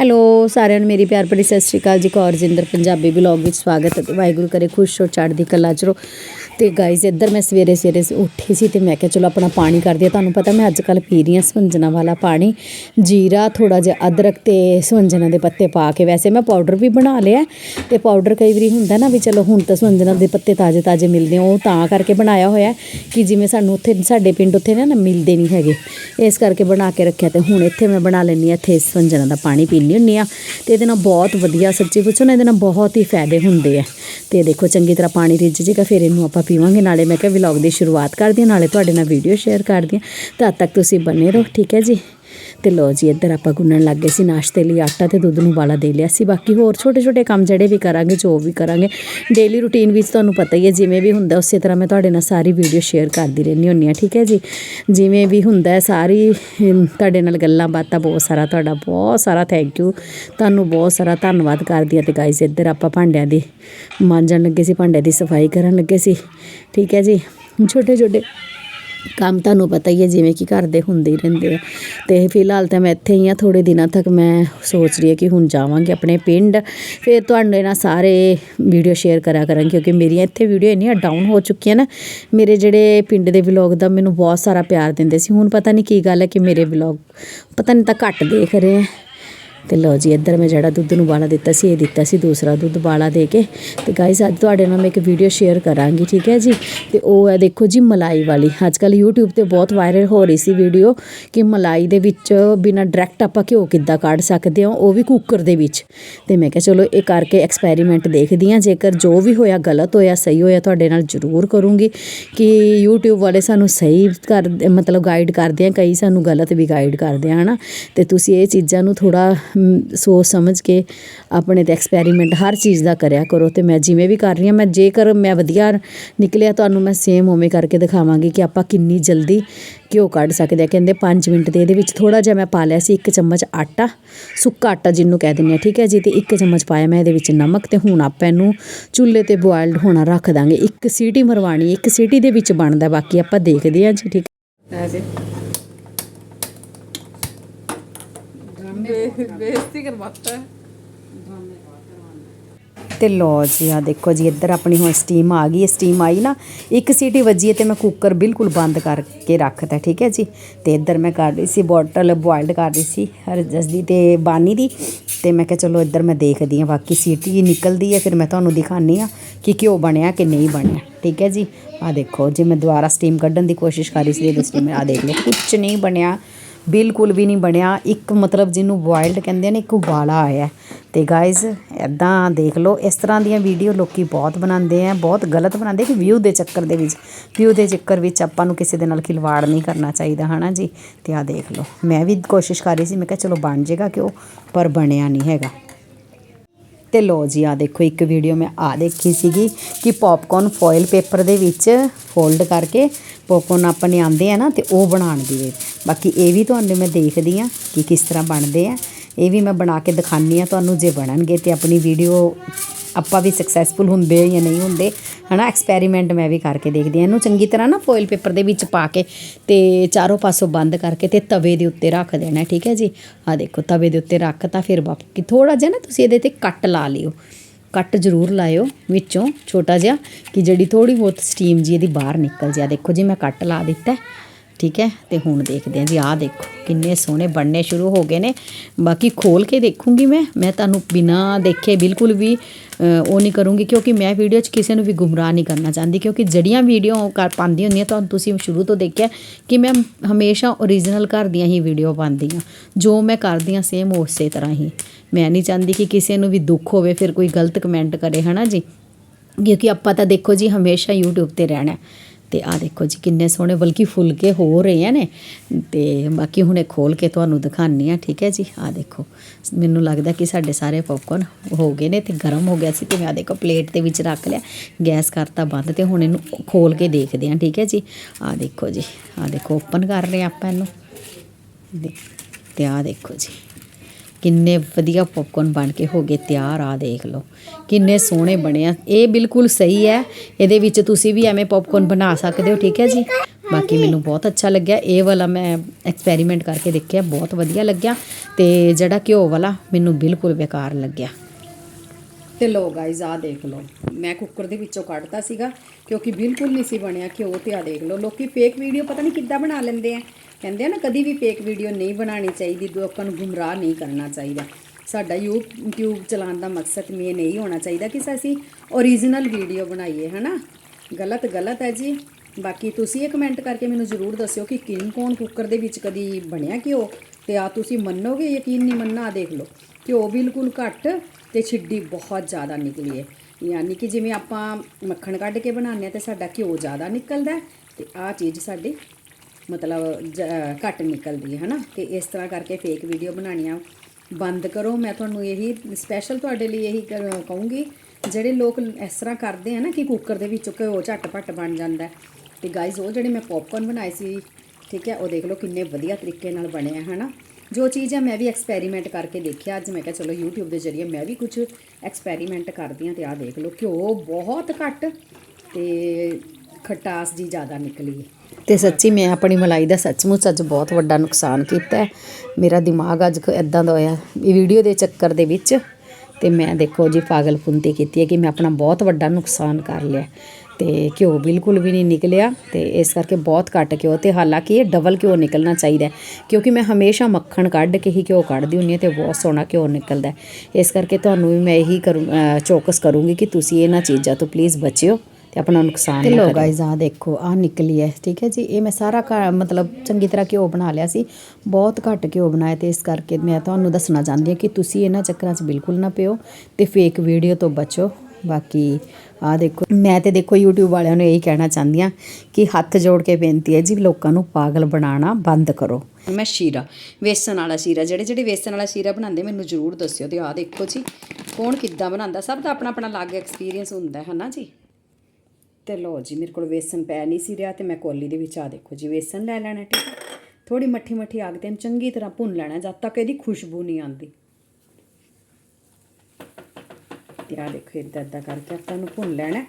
Hello, ਸਾਰਿਆਂ ਨੂੰ ਮੇਰੀ ਪਿਆਰ ਭਰੀ ਸਤਿ ਸ਼੍ਰੀ ਅਕਾਲ ਜੀ। ਕੌਰਜਿੰਦਰ ਪੰਜਾਬੀ ਵਲੌਗ ਵਿੱਚ ਸਵਾਗਤ ਹੈ ਵਾਹਿਗੁਰੂ ਕਰੇ ਖੁਸ਼ ਹੋ ਚੜ੍ਹਦੀ ਕਲਾ ਚ ਰਹੋ। ਤੇ ਗਾਇਜ਼ ਇੱਧਰ ਮੈਂ ਸਵੇਰੇ ਸਵੇਰੇ ਉੱਠੀ ਸੀ ਤੇ ਮੈਂ ਕਿਹਾ ਚਲੋ ਆਪਣਾ ਪਾਣੀ ਕਰਦੀ ਹਾਂ ਤੁਹਾਨੂੰ ਪਤਾ ਮੈਂ ਅੱਜ ਕੱਲ ਪੀ ਰਹੀ ਹਾਂ ਸਵੰਜਨਾ ਵਾਲਾ ਪਾਣੀ। ਜੀਰਾ ਥੋੜਾ ਜਿਹਾ ਅਦਰਕ ਤੇ ਸਵੰਜਨਾ ਦੇ ਪੱਤੇ ਪਾ ਕੇ ਵੈਸੇ ਮੈਂ ਪਾਊਡਰ ਵੀ ਬਣਾ ਲਿਆ ਤੇ ਪਾਊਡਰ ਕਈ ਵਾਰੀ ਹੁੰਦਾ ਨਾ ਵੀ ਚਲੋ ਹੁਣ ਤਾਂ ਸਵੰਜਨਾ ਦੇ ਪੱਤੇ ਤਾਜ਼ੇ ਤਾਜ਼ੇ ਮਿਲਦੇ ਆ, ਉਹ ਤਾਂ ਕਰਕੇ ਬਣਾਇਆ ਹੋਇਆ ਕਿ ਜਿਵੇਂ ਸਾਨੂੰ ਉੱਥੇ, ਸਾਡੇ ਪਿੰਡ ਉੱਥੇ ਨਾ ਨਾ ਮਿਲਦੇ ਨਹੀਂ ਹੈਗੇ। ਇਸ ਕਰਕੇ ਬਣਾ ਕੇ ਰੱਖਿਆ ਤੇ ਹੁਣ ਇੱਥੇ ਮੈਂ ਬਣਾ ਲੈਂਦੀ ਹਾਂ, ਇੱਥੇ ਸਵੰਜਨਾ ਦਾ ਪਾਣੀ ਪੀਂਦੀ ਹੁੰਦੀ ਆ ਤੇ ਇਹਦੇ ਨਾਲ ਬਹੁਤ ਵਧੀਆ ਸੱਚੀ ਪੁੱਛੋ ਨਾ, ਇਹਦੇ ਨਾਲ ਬਹੁਤ ਹੀ ਫਾਇਦੇ ਹੁੰਦੇ ਆ। ਤੇ ਦੇਖੋ ਚੰਗੀ ਤਰ੍ਹਾਂ ਪਾਣੀ ਰਿੱਝ ਜੇਗਾ, ਫਿਰ ਇਹਨੂੰ ਆਪਾਂ ਪੀਵਾਂਗੇ। ਨਾਲੇ ਮੈਂ ਕਿਹਾ ਵਲੌਗ ਦੀ ਸ਼ੁਰੂਆਤ ਕਰਦੀ ਹਾਂ, ਨਾਲੇ ਤੁਹਾਡੇ ਨਾਲ ਵੀਡੀਓ ਸ਼ੇਅਰ ਕਰਦੀ ਹਾਂ। ਤਦ ਤੱਕ ਤੁਸੀਂ ਬੰਨੇ ਰਹੋ, ਠੀਕ ਹੈ ਜੀ? ਤੇ ਲੋ ਜੀ, ਇੱਧਰ ਆਪਾਂ ਗੁੰਨਣ ਲੱਗ ਗਏ ਸੀ ਨਾਸ਼ਤੇ ਲਈ, ਆਟਾ ਤੇ ਦੁੱਧ ਨੂੰ ਵਾਲਾ ਦੇ ਲਿਆ ਸੀ। ਬਾਕੀ ਹੋਰ ਛੋਟੇ ਛੋਟੇ ਕੰਮ ਜਿਹੜੇ ਵੀ ਕਰਾਂਗੇ, ਜੋ ਵੀ ਕਰਾਂਗੇ ਡੇਲੀ ਰੂਟੀਨ ਵਿੱਚ ਤੁਹਾਨੂੰ ਪਤਾ ਹੀ ਹੈ, ਜਿਵੇਂ ਵੀ ਹੁੰਦਾ, ਉਸੇ ਤਰ੍ਹਾਂ ਮੈਂ ਤੁਹਾਡੇ ਨਾਲ ਸਾਰੀ ਵੀਡੀਓ ਸ਼ੇਅਰ ਕਰਦੀ ਰਹਿੰਦੀ ਹੁੰਦੀ ਹਾਂ, ਠੀਕ ਹੈ ਜੀ? ਜਿਵੇਂ ਵੀ ਹੁੰਦਾ ਹੈ, ਸਾਰੀ ਤੁਹਾਡੇ ਨਾਲ ਗੱਲਾਂ ਬਾਤਾਂ ਬਹੁਤ ਸਾਰਾ, ਤੁਹਾਡਾ ਬਹੁਤ ਸਾਰਾ ਥੈਂਕ ਯੂ ਤੁਹਾਨੂੰ ਬਹੁਤ ਸਾਰਾ ਧੰਨਵਾਦ ਕਰਦੀ ਹਾਂ। ਤੇ ਗਾਇਸ ਇੱਧਰ ਆਪਾਂ ਭਾਂਡਿਆਂ ਦੀ ਮਾਂਜਣ ਲੱਗੇ ਸੀ, ਭਾਂਡਿਆਂ ਦੀ ਸਫ਼ਾਈ ਕਰਨ ਲੱਗੇ ਸੀ, ਠੀਕ ਹੈ ਜੀ? ਛੋਟੇ ਛੋਟੇ ਕੰਮ ਤੁਹਾਨੂੰ ਪਤਾ ਹੀ ਹੈ, ਜਿਵੇਂ ਕਿ ਘਰ ਦੇ ਹੁੰਦੇ ਹੀ ਰਹਿੰਦੇ ਆ। ਤੇ ਫਿਲਹਾਲ ਤਾਂ ਮੈਂ ਇੱਥੇ ਹੀ ਆ ਥੋੜੇ ਦਿਨਾਂ ਤੱਕ ਮੈਂ ਸੋਚ ਰਹੀ ਹਾਂ ਕਿ ਹੁਣ ਜਾਵਾਂਗੇ ਆਪਣੇ ਪਿੰਡ। ਫਿਰ ਤੁਹਾਨੂੰ ਇਹਨਾਂ ਸਾਰੇ ਵੀਡੀਓ ਸ਼ੇਅਰ ਕਰਿਆ ਕਰਾਂਗੇ, ਕਿਉਂਕਿ ਮੇਰੀਆਂ ਇੱਥੇ ਵੀਡੀਓ ਇੰਨੀਆਂ ਡਾਊਨ ਹੋ ਚੁੱਕੀਆਂ ਨਾ। ਮੇਰੇ ਜਿਹੜੇ ਪਿੰਡ ਦੇ ਵਲੌਗ ਦਾ ਮੈਨੂੰ ਬਹੁਤ ਸਾਰਾ ਪਿਆਰ ਦਿੰਦੇ ਸੀ। ਹੁਣ ਪਤਾ ਨਹੀਂ ਕੀ ਗੱਲ ਹੈ ਕਿ ਮੇਰੇ ਵਲੌਗ ਪਤਾ ਨਹੀਂ ਤਾਂ ਘੱਟ ਦੇਖ ਰਹੇ ਆ। ਤੇ ਲਓ ਜੀ, ਇੱਧਰ ਮੈਂ ਜਿਹੜਾ ਦੁੱਧ ਨੂੰ ਬਾਲਾ ਦਿੱਤਾ ਸੀ, ਇਹ ਦਿੱਤਾ ਸੀ ਦੂਸਰਾ ਦੁੱਧ ਬਾਲਾ ਦੇ ਕੇ। ਤੇ ਗਾਇਸ ਅੱਜ ਤੁਹਾਡੇ ਨਾਲ ਮੈਂ ਇੱਕ ਵੀਡੀਓ ਸ਼ੇਅਰ ਕਰਾਂਗੀ, ਠੀਕ ਹੈ ਜੀ? ਤੇ ਉਹ ਹੈ ਦੇਖੋ ਜੀ, ਮਲਾਈ ਵਾਲੀ। ਅੱਜ ਕੱਲ YouTube ਤੇ ਬਹੁਤ ਵਾਇਰਲ ਹੋ ਰਹੀ ਸੀ ਵੀਡੀਓ ਕਿ ਮਲਾਈ ਦੇ ਵਿੱਚ ਬਿਨਾ ਡਾਇਰੈਕਟ ਆਪਾਂ ਘਿਓ ਕਿੱਦਾਂ ਕੱਢ ਸਕਦੇ ਹਾਂ, ਉਹ ਵੀ ਕੁੱਕਰ ਦੇ ਵਿੱਚ। ਤੇ ਮੈਂ ਕਿਹਾ ਚਲੋ, ਇਹ ਕਰਕੇ ਐਕਸਪੈਰੀਮੈਂਟ ਦੇਖਦੀ ਹਾਂ। ਜੇਕਰ ਜੋ ਵੀ ਹੋਇਆ ਗਲਤ ਹੋਇਆ, ਸਹੀ ਹੋਇਆ, ਤੁਹਾਡੇ ਨਾਲ ਜ਼ਰੂਰ ਕਰੂੰਗੀ ਕਿ YouTube ਵਾਲੇ ਸਾਨੂੰ ਸਹੀ ਕਰ, ਮਤਲਬ ਗਾਈਡ ਕਰਦੇ ਆ, ਕਈ ਸਾਨੂੰ ਗਲਤ ਵੀ ਗਾਈਡ ਕਰਦੇ ਆ, ਹਨਾ? ਤੇ ਤੁਸੀਂ ਇਹ ਚੀਜ਼ਾਂ ਨੂੰ ਥੋੜਾ ਸੋਚ ਸਮਝ ਕੇ ਆਪਣੇ ਤੇ ਐਕਸਪੈਰੀਮੈਂਟ ਹਰ ਚੀਜ਼ ਦਾ ਕਰਿਆ ਕਰੋ ਤੇ ਮੈਂ ਜਿਵੇਂ ਵੀ ਕਰ ਰਹੀ ਹਾਂ, ਮੈਂ ਜੇਕਰ ਮੈਂ ਵਧੀਆ ਨਿਕਲਿਆ ਤੁਹਾਨੂੰ ਮੈਂ ਸੇਮ ਉਵੇਂ ਕਰਕੇ ਦਿਖਾਵਾਂਗੀ ਕਿ ਆਪਾਂ ਕਿੰਨੀ ਜਲਦੀ ਘਿਓ ਕੱਢ ਸਕਦੇ ਆ ਕਹਿੰਦੇ 5 ਮਿੰਟ ਦੇ ਇਹਦੇ ਵਿੱਚ ਥੋੜਾ ਜਿਹਾ ਮੈਂ ਪਾ ਲਿਆ ਸੀ, ਇੱਕ ਚਮਚ ਆਟਾ, ਸੁੱਕਾ ਆਟਾ ਜਿੰਨੂੰ ਕਹਿ ਦਿੰਦੇ ਆ ਠੀਕ ਹੈ ਜੀ, ਤੇ ਇੱਕ ਚਮਚ ਪਾਇਆ ਮੈਂ ਇਹਦੇ ਵਿੱਚ ਨਮਕ ਤੇ ਹੁਣ ਆਪਾਂ ਇਹਨੂੰ ਚੁੱਲ੍ਹੇ ਤੇ ਬੋਇਲਡ ਹੋਣਾ ਰੱਖ ਦਾਂਗੇ। ਇੱਕ ਸੀਟੀ ਮਰਵਾਣੀ ਇੱਕ ਸੀਟੀ ਦੇ ਵਿੱਚ ਬਣਦਾ, ਬਾਕੀ ਆਪਾਂ ਦੇਖਦੇ ਆ ਜੀ, ਠੀਕ ਹੈ। ਜੀ। ਬੇਇੱਜ਼ਤੀ ਤੇ ਲੋ ਜੀ ਆ ਦੇਖੋ ਜੀ ਇੱਧਰ ਆਪਣੀ ਹੁਣ ਸਟੀਮ ਆ ਗਈ ਹੈ ਸਟੀਮ ਆਈ ਨਾ ਇੱਕ ਸੀਟੀ ਵੱਜੀ ਹੈ ਤੇ ਮੈਂ ਕੁੱਕਰ ਬਿਲਕੁਲ ਬੰਦ ਕਰਕੇ ਰੱਖਤਾ ਠੀਕ ਹੈ ਜੀ। ਤੇ ਇੱਧਰ ਮੈਂ ਕਰ ਰਹੀ ਸੀ ਬੋਟਲ ਬੋਇਲਡ ਕਰ ਰਹੀ ਸੀ ਹਰਜਸ ਦੀ ਤੇ ਬਾਨੀ ਦੀ। ਤੇ ਮੈਂ ਕਿਹਾ ਚਲੋ ਇੱਧਰ ਮੈਂ ਦੇਖਦੀ ਹਾਂ ਬਾਕੀ ਸੀਟੀ ਨਿਕਲਦੀ ਹੈ ਫਿਰ ਮੈਂ ਤੁਹਾਨੂੰ ਦਿਖਾਣੀ ਆ ਕਿ ਕਿਉਂ ਬਣਿਆ ਕਿ ਨਹੀਂ ਬਣਿਆ ਠੀਕ ਹੈ ਜੀ। ਆ ਦੇਖੋ ਜੇ ਮੈਂ ਦੁਬਾਰਾ ਸਟੀਮ ਕੱਢਣ ਦੀ ਕੋਸ਼ਿਸ਼ ਕਰ ਰਹੀ ਸੀ ਇਹਦੇ ਸਟੀਮ ਆ ਦੇਖ ਲਓ ਕੁਝ ਨਹੀਂ ਬਣਿਆ। ਬਿਲਕੁਲ ਵੀ ਨਹੀਂ ਬਣਿਆ। ਇੱਕ ਮਤਲਬ ਜਿਹਨੂੰ ਬੋਇਲਡ ਕਹਿੰਦੇ ਨੇ, ਇੱਕ ਉਬਾਲਾ ਆਇਆ। ਅਤੇ ਗਾਇਜ਼ ਇੱਦਾਂ ਦੇਖ ਲਓ, ਇਸ ਤਰ੍ਹਾਂ ਦੀਆਂ ਵੀਡੀਓ ਲੋਕ ਬਹੁਤ ਬਣਾਉਂਦੇ ਹੈ ਬਹੁਤ ਗਲਤ ਬਣਾਉਂਦੇ ਕਿ ਵਿਊ ਦੇ ਚੱਕਰ ਦੇ ਵਿੱਚ ਵਿਊ ਦੇ ਚੱਕਰ ਵਿੱਚ ਆਪਾਂ ਨੂੰ ਕਿਸੇ ਦੇ ਨਾਲ ਖਿਲਵਾੜ ਨਹੀਂ ਕਰਨਾ ਚਾਹੀਦਾ ਹੈ ਨਾ ਜੀ? ਅਤੇ ਆਹ ਦੇਖ ਲਓ। ਮੈਂ ਵੀ ਕੋਸ਼ਿਸ਼ ਕਰ ਰਹੀ ਸੀ, ਮੈਂ ਕਿਹਾ ਚਲੋ ਬਣ ਜਾਏਗਾ ਕਿਉਂ? ਪਰ ਬਣਿਆ ਨਹੀਂ ਹੈਗਾ। ਤੇ ਲੋ ਜੀ ਆ ਦੇਖੋ, ਇੱਕ ਵੀਡੀਓ ਮੈਂ ਆ ਦੇਖੀ ਸੀਗੀ ਕਿ ਪੌਪਕੌਰਨ ਫੋਇਲ ਪੇਪਰ ਦੇ ਵਿੱਚ ਫੋਲਡ ਕਰਕੇ ਪੌਪਕੌਰਨ ਆਪਣੇ ਆਉਂਦੇ ਆ ਨਾ ਤੇ ਉਹ ਬਣਾਉਣ ਦੀ ਹੈ। ਬਾਕੀ ਇਹ ਵੀ ਤੁਹਾਨੂੰ ਮੈਂ ਦੇਖਦੀ ਆ ਕਿ ਕਿਸ ਤਰ੍ਹਾਂ ਬਣਦੇ ਆ। ਇਹ ਵੀ ਮੈਂ ਬਣਾ ਕੇ ਦਿਖਾਨੀ ਆ ਤੁਹਾਨੂੰ ਜੇ ਬਣਨਗੇ ਤੇ ਆਪਣੀ ਵੀਡੀਓ ਆਪਾਂ ਵੀ ਸਕਸੈਸਫੁਲ ਹੁੰਦੇ ਜਾਂ ਨਹੀਂ ਹੁੰਦੇ, ਹਨਾ ਐਕਸਪੈਰੀਮੈਂਟ ਮੈਂ ਵੀ ਕਰਕੇ ਦੇਖਦੀ ਆ ਇਹਨੂੰ ਚੰਗੀ ਤਰ੍ਹਾਂ ਨਾ ਫੋਇਲ ਪੇਪਰ ਦੇ ਵਿੱਚ ਪਾ ਕੇ ਤੇ ਚਾਰੋਂ ਪਾਸੋਂ ਬੰਦ ਕਰਕੇ ਤੇ ਤਵੇ ਦੇ ਉੱਤੇ ਰੱਖ ਦੇਣਾ, ਠੀਕ ਹੈ ਜੀ? ਆ ਦੇਖੋ, ਤਵੇ ਦੇ ਉੱਤੇ ਰੱਖ ਤਾਂ ਫਿਰ ਬਾਕੀ ਥੋੜਾ ਜਿਹਾ ਨਾ ਤੁਸੀਂ ਇਹਦੇ ਤੇ ਕੱਟ ਲਾ ਲਿਓ। ਕੱਟ ਜ਼ਰੂਰ ਲਾਇਓ ਵਿੱਚੋਂ, ਛੋਟਾ ਜਿਹਾ, ਕਿ ਜਿਹੜੀ ਥੋੜੀ ਬਹੁਤ ਸਟੀਮ ਜੀ ਇਹਦੀ ਬਾਹਰ ਨਿਕਲ ਜਾ ਦੇਖੋ ਜੀ, ਮੈਂ ਕੱਟ ਲਾ ਦਿੱਤਾ। ਠੀਕ ਹੈ? ਤੇ ਹੁਣ ਦੇਖਦੇ ਹਾਂ ਜੀ, ਆਹ ਦੇਖੋ, ਕਿੰਨੇ ਸੋਹਣੇ ਬਣਨੇ ਸ਼ੁਰੂ ਹੋ ਗਏ ਨੇ। ਬਾਕੀ ਖੋਲ ਕੇ ਦੇਖੂੰਗੀ ਮੈਂ। ਮੈਂ ਤੁਹਾਨੂੰ ਬਿਨਾ ਦੇਖੇ ਬਿਲਕੁਲ ਵੀ ਉਹ ਨਹੀਂ ਕਰੂੰਗੀ, ਕਿਉਂਕਿ ਮੈਂ ਵੀਡੀਓ 'ਚ ਕਿਸੇ ਨੂੰ ਵੀ ਗੁੰਮਰਾਹ ਨਹੀਂ ਕਰਨਾ ਚਾਹੁੰਦੀ, ਕਿਉਂਕਿ ਜਿਹੜੀਆਂ ਵੀਡੀਓ ਕਰ ਪਾਉਂਦੀ ਹੁੰਦੀਆਂ, ਤੁਹਾਨੂੰ ਤੁਸੀਂ ਸ਼ੁਰੂ ਤੋਂ ਦੇਖਿਆ ਕਿ ਮੈਂ ਹਮੇਸ਼ਾ ਓਰੀਜਨਲ ਘਰ ਦੀਆਂ ਹੀ ਵੀਡੀਓ ਪਾਉਂਦੀ ਹਾਂ। ਜੋ ਮੈਂ ਕਰਦੀ ਹਾਂ ਸੇਮ ਉਸੇ ਤਰ੍ਹਾਂ ਹੀ। ਮੈਂ ਨਹੀਂ ਚਾਹੁੰਦੀ ਕਿ ਕਿਸੇ ਨੂੰ ਵੀ ਦੁੱਖ ਹੋਵੇ, ਫਿਰ ਕੋਈ ਗਲਤ ਕਮੈਂਟ ਕਰੇ, ਹਨਾ ਜੀ? ਕਿਉਂਕਿ ਆਪਾਂ ਤਾਂ ਦੇਖੋ ਜੀ, ਹਮੇਸ਼ਾ YouTube ਤੇ ਰਹਿਣਾ ਤੇ ਆ ਦੇਖੋ ਜੀ, ਕਿੰਨੇ ਸੋਹਣੇ ਬਲਕਿ ਫੁਲਕੇ ਹੋ ਰਹੇ ਆ ਨੇ। ਤੇ ਬਾਕੀ ਹੁਣੇ ਖੋਲ ਕੇ ਤੁਹਾਨੂੰ ਦਿਖਾਣੀ ਆ ਠੀਕ ਹੈ ਜੀ? ਆ ਦੇਖੋ, ਮੈਨੂੰ ਲੱਗਦਾ ਕਿ ਸਾਡੇ ਸਾਰੇ ਪੌਪਕੌਰਨ ਹੋ ਗਏ ਨੇ ਤੇ ਗਰਮ ਹੋ ਗਿਆ ਸੀ ਤੇ ਮੈਂ ਆ ਦੇਖੋ ਪਲੇਟ ਦੇ ਵਿੱਚ ਰੱਖ ਲਿਆ। ਗੈਸ ਕਰਤਾ ਬੰਦ ਤੇ ਹੁਣ ਇਹਨੂੰ ਖੋਲ ਕੇ ਦੇਖਦੇ ਆ ਠੀਕ ਹੈ ਜੀ? ਆ ਦੇਖੋ ਜੀ ਆ ਦੇਖੋ ਓਪਨ ਕਰ ਰਹੇ ਆਪਾਂ ਇਹਨੂੰ। ਦੇ- ਤੇ ਆ ਦੇਖੋ ਜੀ। ਕਿੰਨੇ ਵਧੀਆ ਪੋਪਕੋਨ ਬਣ ਕੇ ਹੋ ਗਏ ਤਿਆਰ ਆ ਦੇਖ ਲਓ। ਕਿੰਨੇ ਸੋਹਣੇ ਬਣੇ ਆ। ਇਹ ਬਿਲਕੁਲ ਸਹੀ ਹੈ। ਇਹਦੇ ਵਿੱਚ ਤੁਸੀਂ ਵੀ ਐਵੇਂ ਪੌਪਕੌਰਨ ਬਣਾ ਸਕਦੇ ਹੋ, ਠੀਕ ਹੈ ਜੀ? ਬਾਕੀ ਮੈਨੂੰ ਬਹੁਤ ਅੱਛਾ ਲੱਗਿਆ। ਇਹ ਵਾਲਾ ਮੈਂ ਐਕਸਪੈਰੀਮੈਂਟ ਕਰਕੇ ਦੇਖਿਆ, ਬਹੁਤ ਵਧੀਆ ਲੱਗਿਆ ਤੇ ਜਿਹੜਾ ਘਿਓ ਵਾਲਾ ਮੈਨੂੰ ਬਿਲਕੁਲ ਬੇਕਾਰ ਲੱਗਿਆ। ਤੇ ਲੋ ਗਾਇਜ਼ ਆ ਦੇਖ ਲਓ। ਮੈਂ ਕੁੱਕਰ ਦੇ ਵਿੱਚੋਂ ਕੱਢਤਾ ਸੀਗਾ, ਕਿਉਂਕਿ ਬਿਲਕੁਲ ਨਹੀਂ ਸੀ ਬਣਿਆ ਘਿਓ ਤੇ ਆ ਦੇਖ ਲਓ। ਲੋਕੀ ਫੇਕ ਵੀਡੀਓ ਪਤਾ ਨਹੀਂ ਕਿੱਦਾਂ ਬਣਾ ਲੈਂਦੇ ਆ। ਕਹਿੰਦੇ ਆ ਨਾ, ਕਦੀ ਵੀ ਫੇਕ ਵੀਡੀਓ ਨਹੀਂ ਬਣਾਉਣੀ ਚਾਹੀਦੀ ਲੋਕਾਂ ਨੂੰ ਗੁੰਮਰਾਹ ਨਹੀਂ ਕਰਨਾ ਚਾਹੀਦਾ। ਸਾਡਾ YouTube ਚਲਾਉਣ ਦਾ ਮਕਸਦ ਮੇਨ ਇਹੀ ਹੋਣਾ ਚਾਹੀਦਾ ਕਿ ਅਸੀਂ ਓਰੀਜਨਲ ਵੀਡੀਓ ਬਣਾਈਏ, ਹਨਾ? ਗਲਤ ਗਲਤ ਹੈ ਜੀ। ਬਾਕੀ ਤੁਸੀਂ ਇਹ ਕਮੈਂਟ ਕਰਕੇ ਮੈਨੂੰ ਜ਼ਰੂਰ ਦੱਸਿਓ ਕਿ ਕਿਨ ਕੌਣ ਕੁੱਕਰ ਦੇ ਵਿੱਚ ਕਦੀ ਬਣਿਆ ਘਿਓ? ਤੇ ਆ ਤੁਸੀਂ ਮੰਨੋਗੇ, ਯਕੀਨ ਨਹੀਂ ਮੰਨਣਾ, ਆਹ ਦੇਖ ਲਓ। ਘਿਓ ਬਿਲਕੁਲ ਘੱਟ ਤੇ ਛਿੱਡੀ ਬਹੁਤ ਜ਼ਿਆਦਾ ਨਿਕਲੀ ਹੈ। ਯਾਨੀ ਕਿ ਜਿਵੇਂ ਆਪਾਂ ਮੱਖਣ ਕੱਢ ਕੇ ਬਣਾਉਂਦੇ ਹਾਂ ਤੇ ਸਾਡਾ ਘਿਓ ਜ਼ਿਆਦਾ ਨਿਕਲਦਾ ਹੈ ਤੇ ਆਹ ਚੀਜ਼ ਸਾਡੀ ਮਤਲਬ ਜ- ਘੱਟ ਨਿਕਲਦੀ ਹੈ, ਹਨਾ? ਤੇ ਇਸ ਤਰ੍ਹਾਂ ਕਰਕੇ ਫੇਕ ਵੀਡੀਓ ਬਣਾਉਣੀਆਂ ਬੰਦ ਕਰੋ। ਮੈਂ ਤੁਹਾਨੂੰ ਇਹੀ ਸਪੈਸ਼ਲ ਤੁਹਾਡੇ ਲਈ ਇਹੀ ਕਰ- ਕਹੂੰਗੀ, ਜਿਹੜੇ ਲੋਕ ਇਸ ਤਰ੍ਹਾਂ ਕਰਦੇ ਆ ਨਾ ਕਿ ਕੁੱਕਰ ਦੇ ਵਿੱਚ ਘਿਓ ਝਟਪਟ ਬਣ ਜਾਂਦਾ ਹੈ। ਤੇ ਗਾਇਜ਼ ਉਹ ਜਿਹੜੇ ਮੈਂ ਪੌਪਕਾਰਨ ਬਣਾਏ ਸੀ, ਠੀਕ ਹੈ, ਉਹ ਦੇਖ ਲਓ ਕਿੰਨੇ ਵਧੀਆ ਤਰੀਕੇ ਨਾਲ ਬਣੇ ਆ, ਹਨਾ? ਜੋ ਚੀਜ਼ ਹੈ ਮੈਂ ਵੀ ਐਕਸਪੈਰੀਮੈਂਟ ਕਰਕੇ ਦੇਖਿਆ ਅੱਜ। ਮੈਂ ਕਿਹਾ ਚਲੋ YouTube ਦੇ ਜ਼ਰੀਏ ਮੈਂ ਵੀ ਕੁਝ ਐਕਸਪੈਰੀਮੈਂਟ ਕਰਦੀ ਹਾਂ ਤੇ ਆਹ ਦੇਖ ਲਓ, ਘਿਓ ਬਹੁਤ ਘੱਟ ਤੇ ਖਟਾਸ ਜੀ ਜ਼ਿਆਦਾ ਨਿਕਲੀ ਹੈ। ਤੇ ਸੱਚੀ ਮੈਂ ਆਪਣੀ ਮਲਾਈ ਦਾ ਸੱਚਮੁੱਚ ਅੱਜ ਬਹੁਤ ਵੱਡਾ ਨੁਕਸਾਨ ਕੀਤਾ ਮੇਰਾ ਦਿਮਾਗ ਅੱਜ ਇਦਾਂ ਦਾ ਹੋਇਆ, ਇਹ ਵੀਡੀਓ ਦੇ ਚੱਕਰ ਦੇ ਵਿੱਚ। ਤੇ ਮੈਂ ਦੇਖੋ ਜੀ, ਪਾਗਲਪੁੰਤੀ ਕੀਤੀ ਹੈ ਕਿ ਮੈਂ ਆਪਣਾ ਬਹੁਤ ਵੱਡਾ ਨੁਕਸਾਨ ਕਰ ਲਿਆ। ਤੇ ਘਿਓ ਬਿਲਕੁਲ ਵੀ ਨਹੀਂ ਨਿਕਲਿਆ ਤੇ ਇਸ ਕਰਕੇ ਬਹੁਤ ਘੱਟ ਘਿਓ ਤੇ ਹਾਲਾਂਕਿ ਇਹ ਡਬਲ ਘਿਓ ਨਿਕਲਣਾ ਚਾਹੀਦਾ ਕਿਉਂਕਿ ਮੈਂ ਹਮੇਸ਼ਾ ਮੱਖਣ ਕੱਢ ਕੇ ਹੀ ਘਿਓ ਕੱਢਦੀ ਹੁੰਦੀ ਹਾਂ ਤੇ ਬਹੁਤ ਸੋਹਣਾ ਘਿਓ ਨਿਕਲਦਾ ਇਸ ਕਰਕੇ ਤੁਹਾਨੂੰ ਵੀ ਮੈਂ ਇਹੀ ਕਰੂੰ ਚੌਕਸ ਕਰੂੰਗੀ ਕਿ ਤੁਸੀਂ ਇਹਨਾਂ ਚੀਜ਼ਾਂ ਤੋਂ ਪਲੀਜ਼ ਬਚਿਓ। ਤੇ ਆਪਣਾ ਨੁਕਸਾਨ ਨਾ ਕਰਿਓ ਗਾਇਜ਼ ਆ ਦੇਖੋ ਆ ਨਿਕਲੀ ਹੈ ਠੀਕ ਹੈ ਜੀ। ਇਹ ਮੈਂ ਸਾਰਾ ਮਤਲਬ ਚੰਗੀ ਤਰ੍ਹਾਂ ਘਿਓ ਬਣਾ ਲਿਆ ਸੀ। ਬਹੁਤ ਘੱਟ ਘਿਓ ਬਣਾਇਆ ਤੇ ਇਸ ਕਰਕੇ ਮੈਂ ਤੁਹਾਨੂੰ ਦੱਸਣਾ ਚਾਹੁੰਦੀ ਹਾਂ ਕਿ ਤੁਸੀਂ ਇਹਨਾਂ ਚੱਕਰਾਂ 'ਚ ਬਿਲਕੁਲ ਨਾ ਪਿਓ ਤੇ ਫੇਕ ਵੀਡੀਓ ਤੋਂ ਬਚੋ। ਬਾਕੀ ਆ ਦੇਖੋ ਮੈਂ ਤੇ ਦੇਖੋ YouTube ਵਾਲਿਆਂ ਨੂੰ ਇਹੀ ਕਹਿਣਾ ਚਾਹੁੰਦੀ ਹਾਂ ਕਿ ਹੱਥ ਜੋੜ ਕੇ ਬੇਨਤੀ ਹੈ ਜੀ ਲੋਕਾਂ ਨੂੰ ਪਾਗਲ ਬਣਾਉਣਾ ਬੰਦ ਕਰੋ। ਮੈਂ ਸ਼ੀਰਾ ਵੇਸਣ ਵਾਲਾ ਸ਼ੀਰਾ ਜਿਹੜੇ ਜਿਹੜੇ ਵੇਸਣ ਵਾਲਾ ਸ਼ੀਰਾ ਬਣਾਉਂਦੇ ਮੈਨੂੰ ਜ਼ਰੂਰ ਦੱਸਿਓ ਤੇ ਆ ਦੇਖੋ ਜੀ ਕੌਣ ਕਿੱਦਾਂ ਬਣਾਉਂਦਾ? ਸਭ ਦਾ ਆਪਣਾ ਆਪਣਾ ਅਲੱਗ ਐਕਸਪੀਰੀਅੰਸ ਹੁੰਦਾ ਹੈ ਨਾ ਜੀ? ਤੇ ਲਓ ਜੀ, ਮੇਰੇ ਕੋਲ ਵੇਸਣ ਪੈ ਨਹੀਂ ਸੀ ਰਿਹਾ ਤੇ ਮੈਂ ਕੋਲੀ ਦੇ ਵਿੱਚ ਆ ਦੇਖੋ ਜੀ, ਵੇਸਣ ਲੈ ਲੈਣਾ, ਠੀਕ ਹੈ ਥੋੜੀ ਮੱਠੀ ਮੱਠੀ ਆਗ ਤੇ ਚੰਗੀ ਤਰ੍ਹਾਂ ਭੁੰਨ ਲੈਣਾ, ਜਦ ਤੱਕ ਇਹਦੀ ਖੁਸ਼ਬੂ ਨਹੀਂ ਆਉਂਦੀ। ਤੇ ਆ ਦੇਖੋ ਇਦਾਂ ਇਦਾਂ ਕਰਕੇ ਆਪਾਂ ਨੂੰ ਭੁੰਨ ਲੈਣਾ।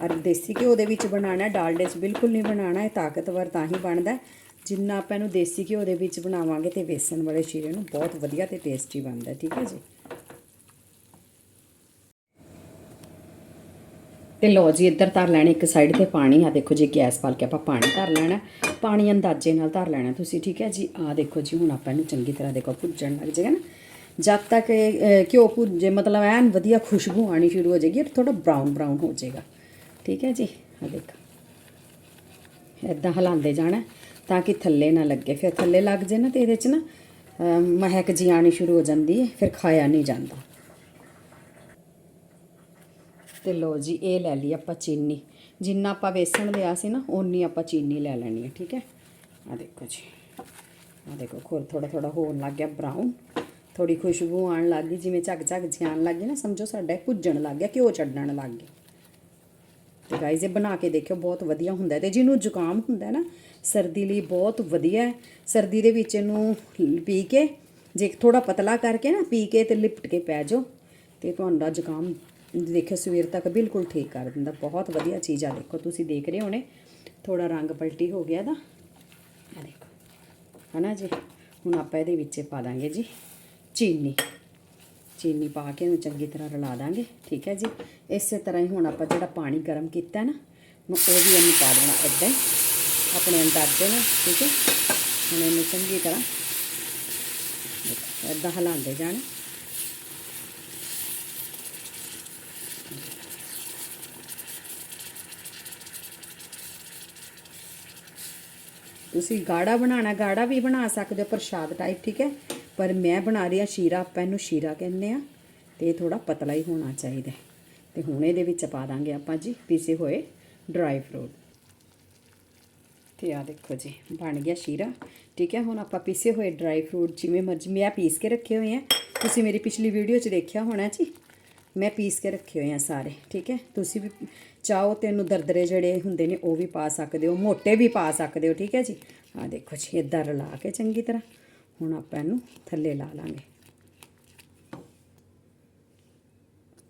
ਔਰ ਦੇਸੀ ਘਿਓ ਦੇ ਵਿੱਚ ਬਣਾਉਣਾ ਡਾਲਡੇ 'ਚ ਬਿਲਕੁਲ ਨਹੀਂ ਬਣਾਉਣਾ, ਇਹ ਤਾਕਤਵਰ ਤਾਂ ਹੀ ਬਣਦਾ। ਜਿੰਨਾ ਆਪਾਂ ਇਹਨੂੰ ਦੇਸੀ ਘਿਓ ਦੇ ਵਿੱਚ ਬਣਾਵਾਂਗੇ ਤੇ ਵੇਸਣ ਵਾਲੇ ਸ਼ੀਰੇ ਨੂੰ ਬਹੁਤ ਵਧੀਆ ਤੇ ਟੇਸਟੀ ਬਣਦਾ, ਠੀਕ ਹੈ ਜੀ? ਤੇ ਲੋ ਜੀ, ਇੱਧਰ ਧਰ ਲੈਣਾ ਇੱਕ ਸਾਈਡ ਤੇ ਪਾਣੀ। ਆ ਦੇਖੋ ਜੀ, ਗੈਸ ਪਾਲ ਕੇ ਆਪਾਂ ਪਾਣੀ ਧਰ ਲੈਣਾ। ਪਾਣੀ ਅੰਦਾਜ਼ੇ ਨਾਲ ਧਰ ਲੈਣਾ ਤੁਸੀਂ, ਠੀਕ ਹੈ ਜੀ? ਆ ਦੇਖੋ ਜੀ, ਹੁਣ ਆਪਾਂ ਇਹਨੂੰ ਚੰਗੀ ਤਰ੍ਹਾਂ ਦੇਖੋ, ਭੁੱਜਣ ਲੱਗ ਜਾਏਗਾ ਨਾ। ਜਦ ਤੱਕ ਘਿਓ ਭੁੱਜੇ, ਮਤਲਬ ਐਨ ਵਧੀਆ ਖੁਸ਼ਬੂ ਆਣੀ ਸ਼ੁਰੂ ਹੋ ਜਾਏਗੀ ਥੋੜਾ ਬਰਾਊਨ ਬਰਾਊਨ ਹੋ ਜਾਏਗਾ। ਠੀਕ ਹੈ ਜੀ? ਆ ਦੇਖੋ। ਇਦਾਂ ਹਿਲਾਉਂਦੇ ਜਾਣਾ, ਤਾਂ ਕਿ ਥੱਲੇ ਨਾ ਲੱਗੇ। ਫਿਰ ਥੱਲੇ ਲੱਗ ਜੇ ਨਾ ਤੇ ਇਹਦੇ 'ਚ ਨਾ ਮਹਿਕ ਜੀ ਆਣੀ ਸ਼ੁਰੂ ਹੋ ਜਾਂਦੀ ਹੈ, ਫਿਰ ਖਾਇਆ ਨਹੀਂ ਜਾਂਦਾ। ਤੇ ਲੋ ਜੀ, ਇਹ ਲੈ ਲਈ ਆਪਾਂ ਚੀਨੀ। ਜਿੰਨਾ ਆਪਾਂ ਵੇਸਣ ਲਿਆ ਸੀ ਨਾ, ਓਨੀ ਆਪਾਂ ਚੀਨੀ ਲੈ ਲੈਣੀ ਹੈ, ਠੀਕ ਹੈ? ਆ ਦੇਖੋ ਜੀ। ਆ ਦੇਖੋ ਖੋਲ ਥੋੜਾ ਥੋੜਾ ਹੋਣ ਲੱਗ ਗਿਆ ਬਰਾਊਨ ਥੋੜੀ ਖੁਸ਼ਬੂ ਆਉਣ ਲੱਗ ਗਈ, ਜਿਵੇਂ ਝੱਗ ਝੱਗ ਜਿਹੀ ਆਉਣ ਲੱਗ ਗਈ ਨਾ, ਸਮਝੋ ਸਾਡਾ ਇਹ ਭੁੱਜਣ ਲੱਗ ਗਿਆ, ਘਿਓ ਛੱਡਣ ਲੱਗ ਗਿਆ ਤੇ ਗਾਇਜ਼ ਇਹ ਬਣਾ ਕੇ ਦੇਖਿਓ, ਬਹੁਤ ਵਧੀਆ ਹੁੰਦਾ ਹੈ। ਤੇ ਜਿਹਨੂੰ ਜ਼ੁਕਾਮ ਹੁੰਦਾ ਨਾ, ਸਰਦੀ ਲਈ ਬਹੁਤ ਵਧੀਆ ਹੈ। ਸਰਦੀ ਦੇ ਵਿੱਚ ਇਹਨੂੰ ਪੀ ਕੇ, ਜੇ ਥੋੜਾ ਪਤਲਾ ਕਰਕੇ ਨਾ, ਪੀ ਕੇ ਤੇ ਲਿਪਟ ਕੇ ਪੈ ਜਾਓ, ਤੇ ਤੁਹਾਡਾ ਜ਼ੁਕਾਮ ਦੇਖਿਓ ਸਵੇਰ ਤੱਕ ਬਿਲਕੁਲ ਠੀਕ ਕਰ ਦਿੰਦਾ। ਬਹੁਤ ਵਧੀਆ ਚੀਜ਼ ਆ ਦੇਖੋ ਤੁਸੀਂ ਦੇਖ ਰਹੇ ਹੋਣੇ। ਥੋੜਾ ਰੰਗ ਪਲਟੀ ਹੋ ਗਿਆ ਦਾ ਆ ਦੇਖੋ। ਹਨਾ ਜੀ? ਹੁਣ ਆਪਾਂ ਇਹਦੇ ਵਿੱਚ ਪਾ ਦਾਂਗੇ ਜੀ ਚੀਨੀ। ਚੀਨੀ ਪਾ ਕੇ ਇਹਨੂੰ ਚੰਗੀ ਤਰ੍ਹਾਂ ਰਲਾ ਦਾਂਗੇ ਠੀਕ ਹੈ ਜੀ? ਇਸੇ ਤਰ੍ਹਾਂ ਹੀ ਹੁਣ ਆਪਾਂ ਜਿਹੜਾ ਪਾਣੀ ਗਰਮ ਕੀਤਾ ਨਾ ਨੂੰ ਉਹ ਵੀ ਇਹਨੂੰ ਪਾ ਦੇਣਾ ਇੱਦਾਂ ਹੀ। ਆਪਣੇ ਅੰਦਾਜ਼ੇ ਨਾਲ ਠੀਕ ਹੈ? ਹੁਣ ਇਹਨੂੰ ਚੰਗੀ ਤਰ੍ਹਾਂ ਦੇਖੋ, ਏਦਾਂ ਹਿਲਾਉਂਦੇ ਜਾਣਾ। ਤੁਸੀਂ ਗਾੜਾ ਬਣਾਉਣਾ, ਗਾੜਾ ਵੀ ਬਣਾ ਸਕਦੇ ਹੋ, ਪ੍ਰਸ਼ਾਦ ਟਾਈਪ ਠੀਕ ਹੈ? ਪਰ ਮੈਂ ਬਣਾ ਰਹੀ ਹਾਂ ਸ਼ੀਰਾ, ਆਪਾਂ ਇਹਨੂੰ ਸ਼ੀਰਾ ਕਹਿੰਦੇ ਆ ਤੇ ਇਹ ਥੋੜਾ ਪਤਲਾ ਹੀ ਹੋਣਾ ਚਾਹੀਦਾ ਹੈ। ਤੇ ਹੁਣ ਇਹਦੇ ਵਿੱਚ ਪਾ ਦਾਂਗੇ ਆਪਾਂ ਜੀ ਪੀਸੇ ਹੋਏ ਡਰਾਈ ਫਰੂਟ ਤੇ ਆ ਦੇਖੋ ਜੀ, ਬਣ ਗਿਆ ਸ਼ੀਰਾ, ਠੀਕ ਹੈ? ਹੁਣ ਆਪਾਂ ਪੀਸੇ ਹੋਏ ਡਰਾਈ ਫਰੂਟ ਜਿਵੇਂ ਮਰਜ਼ੀ, ਮੈਂ ਪੀਸ ਕੇ ਰੱਖੇ ਹੋਏ ਆ। ਤੁਸੀਂ ਮੇਰੀ ਪਿਛਲੀ ਵੀਡੀਓ 'ਚ ਦੇਖਿਆ ਹੋਣਾ ਜੀ? ਮੈਂ ਪੀਸ ਕੇ ਰੱਖੇ ਹੋਏ ਆ ਸਾਰੇ, ਠੀਕ ਹੈ? ਤੁਸੀਂ ਵੀ ਚਾਹੋ ਤੇ ਇਹਨੂੰ ਦਰਦਰੇ ਜਿਹੜੇ ਹੁੰਦੇ ਨੇ, ਉਹ ਵੀ ਪਾ ਸਕਦੇ ਹੋ, ਮੋਟੇ ਵੀ ਪਾ ਸਕਦੇ ਹੋ, ਠੀਕ ਹੈ ਜੀ? ਆ ਦੇਖੋ ਜੀ ਇਦਾਂ ਰਲਾ ਕੇ ਚੰਗੀ ਤਰ੍ਹਾਂ। ਹੁਣ ਆਪਾਂ ਇਹਨੂੰ ਥੱਲੇ ਲਾ ਲਾਂਗੇ।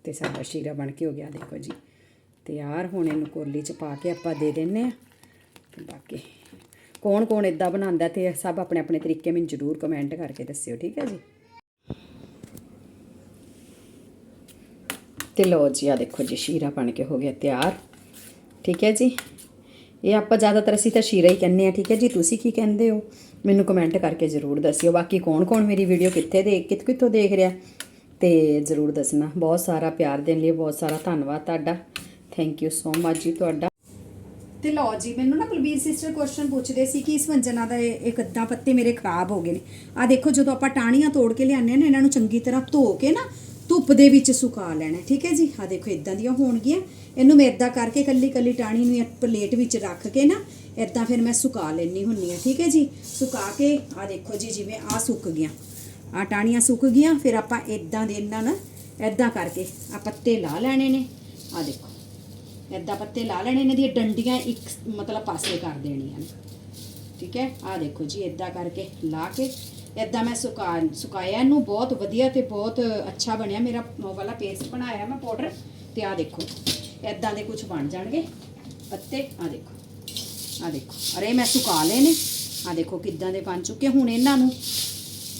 ਤੇ ਸਾਡਾ ਸ਼ੀਰਾ ਬਣ ਕੇ ਹੋ ਗਿਆ, ਦੇਖੋ ਜੀ। ਤਿਆਰ, ਹੁਣ ਇਹਨੂੰ ਕੋਲੀ ਚ ਪਾ ਕੇ ਆਪਾਂ ਦੇ ਦਿੰਨੇ ਆ। ਬਾਕੀ ਕੌਣ ਕੌਣ ਇਦਾਂ ਬਣਾਉਂਦਾ ਤੇ ਸਭ ਆਪਣੇ ਆਪਣੇ ਤਰੀਕੇ ਮੈਨੂੰ ਜ਼ਰੂਰ ਕਮੈਂਟ ਕਰਕੇ ਦੱਸਿਓ, ਠੀਕ ਹੈ ਜੀ? ਤੇ ਲਓ ਜੀ ਆ ਦੇਖੋ ਜੀ, ਸ਼ੀਰਾ ਬਣ ਕੇ ਹੋ ਗਿਆ ਤਿਆਰ। ਠੀਕ ਹੈ ਜੀ? ਇਹ ਆਪਾਂ ਜ਼ਿਆਦਾਤਰ ਅਸੀਂ ਤਾਂ ਸ਼ੀਰਾ ਹੀ ਕਹਿੰਦੇ ਆ ਠੀਕ ਹੈ ਜੀ? ਤੁਸੀਂ ਕੀ ਕਹਿੰਦੇ ਹੋ? ਮੈਨੂੰ ਕਮੈਂਟ ਕਰਕੇ ਜ਼ਰੂਰ ਦੱਸਿਓ। ਬਾਕੀ ਕੌਣ ਕੌਣ ਮੇਰੀ ਵੀਡੀਓ ਕਿੱਥੇ ਦੇਖ ਕਿੱਥੋਂ ਕਿੱਥੋਂ ਦੇਖ ਰਿਹਾ? ਤੇ ਜ਼ਰੂਰ ਦੱਸਣਾ। ਬਹੁਤ ਸਾਰਾ ਪਿਆਰ ਦੇਣ ਲਈ, ਬਹੁਤ ਸਾਰਾ ਧੰਨਵਾਦ ਤੁਹਾਡਾ। ਥੈਂਕ ਯੂ ਸੋ ਮਚ ਜੀ ਤੁਹਾਡਾ। ਤੇ ਲਓ ਜੀ, ਮੈਨੂੰ ਨਾ ਬਲਬੀਰ ਸਿਸਟਰ ਕੁਐਸਚਨ ਪੁੱਛਦੇ ਸੀ ਕਿ ਇਸ ਵੰਜਨਾ ਦਾ ਇਹ ਇਹ ਕੱਦਾਂ ਪੱਤੇ ਮੇਰੇ ਖਰਾਬ ਹੋ ਗਏ ਨੇ। ਆ ਦੇਖੋ, ਜਦੋਂ ਆਪਾਂ ਟਾਹਣੀਆਂ ਤੋੜ ਕੇ ਲਿਆਉਂਦੇ ਆ ਨਾ, ਇਹਨਾਂ ਨੂੰ ਚੰਗੀ ਤਰ੍ਹਾਂ ਧੋ ਕੇ ਨਾ ਧੁੱਪ ਦੇ ਵਿੱਚ ਸੁਕਾ ਲੈਣਾ, ਠੀਕ ਹੈ ਜੀ? ਆ ਦੇਖੋ ਇਦਾਂ ਦੀਆਂ ਹੋਣਗੀਆਂ। ਇਹਨੂੰ ਮੈਂ ਇਦਾਂ ਕਰਕੇ ਕੱਲੀ ਕੱਲੀ ਟਾਹਣੀ ਨੂੰ ਪਲੇਟ ਵਿੱਚ ਰੱਖ ਕੇ ਨਾ ਇਦਾਂ ਫਿਰ ਮੈਂ ਸੁਕਾ ਲੈਣੀ ਹੁੰਨੀ ਆ ਠੀਕ ਹੈ ਜੀ? ਸੁਕਾ ਕੇ ਆ ਦੇਖੋ ਜੀ, ਜਿਵੇਂ ਆ ਸੁੱਕ ਗਿਆ। ਆ ਟਾਹਣੀਆਂ ਸੁੱਕ ਗਈਆਂ, ਫਿਰ ਆਪਾਂ ਇਦਾਂ ਦੇ ਇਹਨਾਂ ਨਾਲ ਇਦਾਂ ਕਰਕੇ ਆ ਪੱਤੇ ਲਾ ਲੈਣੇ ਨੇ। ਆ ਦੇਖੋ, ਏਦਾਂ ਪੱਤੇ ਲਾ ਲੈਣੇ ਨੇ ਦੀਆਂ ਡੰਡੀਆਂ ਇੱਕ ਮਤਲਬ ਪਾਸੇ ਕਰ ਦੇਣੀਆਂ ਨੇ। ਠੀਕ ਹੈ? ਆਹ ਦੇਖੋ ਜੀ, ਏਦਾਂ ਕਰਕੇ ਲਾ ਕੇ ਏਦਾਂ ਮੈਂ ਸੁਕਾ, ਸੁਕਾਇਆ ਇਹਨੂੰ ਬਹੁਤ ਵਧੀਆ ਤੇ ਬਹੁਤ ਅੱਛਾ ਬਣਿਆ। ਮੇਰਾ ਉਹ ਵਾਲਾ ਪੇਸਟ ਬਣਾਇਆ ਮੈਂ ਪਾਊਡਰ ਤੇ ਆਹ ਦੇਖੋ, ਏਦਾਂ ਦੇ ਕੁਝ ਬਣ ਜਾਣਗੇ। ਪੱਤੇ, ਆਹ ਦੇਖੋ ਆਹ ਦੇਖੋ। ਅਰੇ ਮੈਂ ਸੁਕਾ ਲਏ ਨੇ। ਆਹ ਦੇਖੋ ਕਿੱਦਾਂ ਦੇ ਬਣ ਚੁੱਕੇ। ਹੁਣ ਇਹਨਾਂ ਨੂੰ,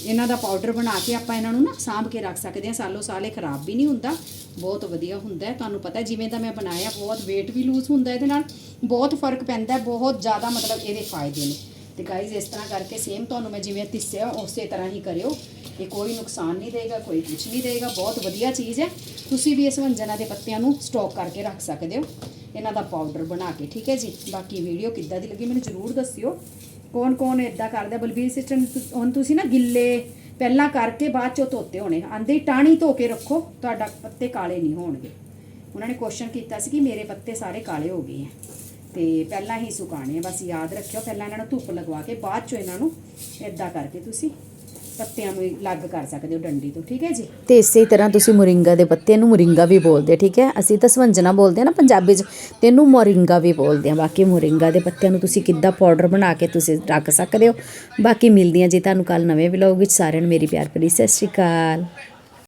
ਇਹਨਾਂ ਦਾ ਪਾਊਡਰ ਬਣਾ ਕੇ ਆਪਾਂ ਇਹਨਾਂ ਨੂੰ ਨਾ ਸਾਂਭ ਕੇ ਰੱਖ ਸਕਦੇ ਹਾਂ। ਸਾਲੋ ਸਾਲੇ ਖਰਾਬ ਵੀ ਨਹੀਂ ਹੁੰਦਾ। ਬਹੁਤ ਵਧੀਆ ਹੁੰਦਾ ਹੈ। ਤੁਹਾਨੂੰ ਪਤਾ ਜਿਵੇਂ ਦਾ ਮੈਂ ਬਣਾਇਆ, ਬਹੁਤ weight ਵੀ ਲੂਜ਼ ਹੁੰਦਾ ਇਹਦੇ ਨਾਲ। ਬਹੁਤ ਫ਼ਰਕ ਪੈਂਦਾ ਬਹੁਤ ਜ਼ਿਆਦਾ ਮਤਲਬ ਇਹਦੇ ਫਾਇਦੇ ਨੇ। ਤੇ ਗਾਈਜ਼ ਇਸ ਤਰ੍ਹਾਂ ਕਰਕੇ ਸੇਮ ਤੁਹਾਨੂੰ ਮੈਂ ਜਿਵੇਂ ਦੱਸਿਆ ਉਸੇ ਤਰ੍ਹਾਂ ਹੀ ਕਰਿਓ। ਇਹ ਕੋਈ ਨੁਕਸਾਨ ਨਹੀਂ ਦੇਗਾ, ਕੋਈ ਕੁਝ ਨਹੀਂ ਦੇਗਾ, ਬਹੁਤ ਵਧੀਆ ਚੀਜ਼ ਹੈ। ਤੁਸੀਂ ਵੀ ਇਸ ਵੰਜਨਾ ਦੇ ਪੱਤਿਆਂ ਨੂੰ ਸਟਾਕ ਕਰਕੇ ਰੱਖ ਸਕਦੇ ਹੋ। ਇਹਨਾਂ ਦਾ ਪਾਊਡਰ ਬਣਾ ਕੇ, ਠੀਕ ਹੈ ਜੀ? ਬਾਕੀ ਵੀਡੀਓ ਕਿੱਦਾਂ ਦੀ ਲੱਗੀ ਮੈਨੂੰ ਜ਼ਰੂਰ ਦੱਸਿਓ। ਕੌਣ ਕੌਣ ਇਦਾਂ ਕਰਦਾ? ਬਲਬੀਰ ਸਿਸਟਰ, ਹੁਣ ਤੁਸੀਂ ਨਾ ਗਿੱਲੇ ਪਹਿਲਾਂ ਕਰਕੇ ਬਾਅਦ ਚੋਂ ਧੋਤੇ ਹੋਣੇ। ਆਂਦੇ ਹੀ ਟਾਣੀ ਧੋ ਕੇ ਰੱਖੋ, ਤੁਹਾਡਾ ਪੱਤੇ ਕਾਲੇ ਨਹੀਂ ਹੋਣਗੇ। ਉਹਨਾਂ ਨੇ ਕੁਐਸਚਨ ਕੀਤਾ ਸੀ ਕਿ ਮੇਰੇ ਪੱਤੇ ਸਾਰੇ ਕਾਲੇ ਹੋ ਗਏ ਆ ਤੇ ਪਹਿਲਾਂ ਹੀ ਸੁਕਾਣੇ ਆ। ਬਸ ਯਾਦ ਰੱਖਿਓ, ਪਹਿਲਾਂ ਇਹਨਾਂ ਨੂੰ ਧੁੱਪ ਲਗਵਾ ਕੇ ਬਾਅਦ ਚੋਂ ਇਹਨਾਂ ਨੂੰ ਇਦਾਂ ਕਰਕੇ ਤੁਸੀਂ ਪੱਤਿਆਂ ਨੂੰ ਲੱਗ ਕਰ ਸਕਦੇ ਹੋ ਡੰਡੀ ਤੋਂ, ਠੀਕ ਹੈ ਜੀ? ਤੇ ਇਸੇ ਤਰ੍ਹਾਂ ਤੁਸੀਂ ਮੁਰਿੰਗਾ ਦੇ ਪੱਤੇ ਨੂੰ ਮੁਰਿੰਗਾ ਵੀ ਬੋਲਦੇ ਠੀਕ ਹੈ? ਅਸੀਂ ਤਾਂ ਸਵੰਜਨਾ ਬੋਲਦੇ ਆ ਨਾ ਪੰਜਾਬੀ 'ਚ ਤੇ ਇਹਨੂੰ ਮੋਰਿੰਗਾ ਵੀ ਬੋਲਦੇ ਆ। ਬਾਕੀ ਮੁਰਿੰਗਾ ਦੇ ਪੱਤਿਆਂ ਨੂੰ ਤੁਸੀਂ ਕਿੱਦਾਂ ਪਾਊਡਰ ਬਣਾ ਕੇ ਤੁਸੀਂ ਰੱਖ ਸਕਦੇ ਹੋ? ਬਾਕੀ ਮਿਲਦੀਆਂ ਜੀ ਤੁਹਾਨੂੰ ਕੱਲ ਨਵੇਂ ਵਲੌਗ ਵਿੱਚ, ਸਾਰਿਆਂ ਨੂੰ ਮੇਰੀ ਪਿਆਰ ਭਰੀ, ਸਤਿ ਸ਼੍ਰੀ ਅਕਾਲ।